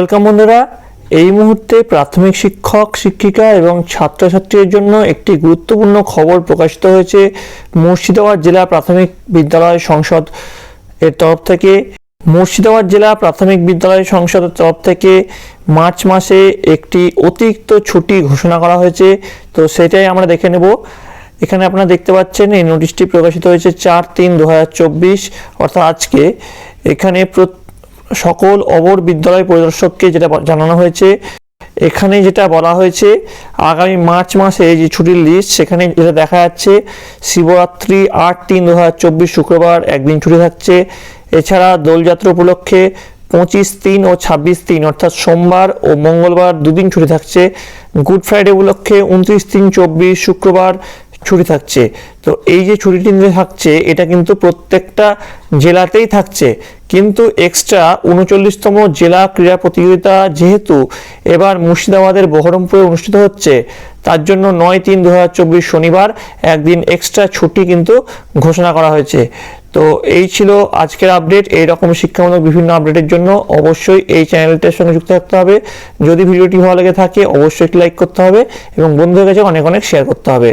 Welcome বন্ধুরা, এই মুহূর্তে প্রাথমিক শিক্ষক, শিক্ষিকা এবং ছাত্রছাত্রীদের জন্য একটি গুরুত্বপূর্ণ খবর প্রকাশিত হয়েছে মুর্শিদাবাদ জেলা প্রাথমিক বিদ্যালয় সংসদ এর তরফ থেকে। মুর্শিদাবাদ জেলা প্রাথমিক বিদ্যালয় সংসদের তরফ থেকে মার্চ মাসে একটি অতিরিক্ত ছুটি ঘোষণা করা হয়েছে, তো সেটাই আমরা দেখে নেব। এখানে আপনারা দেখতে পাচ্ছেন, এই নোটিশটি প্রকাশিত হয়েছে চার তিন দু অর্থাৎ আজকে। এখানে প্রত- সকল অবর বিদ্যালয় পরিদর্শককে যেটা জানানো হয়েছে, এখানে যেটা বলা হয়েছে, আগামী মার্চ মাসে যে ছুটির লিস্ট সেখানে যেটা দেখা যাচ্ছে, শিবরাত্রি আট তিন দু হাজার চব্বিশ শুক্রবার একদিন ছুটি থাকছে। এছাড়া দোলযাত্রা উপলক্ষে পঁচিশ তিন ও ছাব্বিশ তিন, অর্থাৎ সোমবার ও মঙ্গলবার দুদিন ছুটি থাকছে। গুড ফ্রাইডে উপলক্ষে উনত্রিশ তিন চব্বিশ শুক্রবার ছুটি থাকছে। তো এই যে ছুটিটি থাকছে, এটা কিন্তু প্রত্যেকটা জেলাতেই থাকছে। কিন্তু এক্সট্রা উনচল্লিশতম জেলা ক্রীড়া প্রতিযোগিতা যেহেতু এবার মুর্শিদাবাদের বহরমপুরে অনুষ্ঠিত হচ্ছে, তার জন্য নয় তিন দু শনিবার একদিন এক্সট্রা ছুটি কিন্তু ঘোষণা করা হয়েছে। তো এই ছিল আজকের আপডেট এই রকম শিক্ষামূলক বিভিন্ন আপডেটের জন্য অবশ্যই এই চ্যানেলটার সঙ্গে যুক্ত থাকতে হবে। যদি ভিডিওটি ভালো লেগে থাকে, অবশ্যই লাইক করতে হবে এবং বন্ধুদের কাছে অনেক অনেক শেয়ার করতে হবে।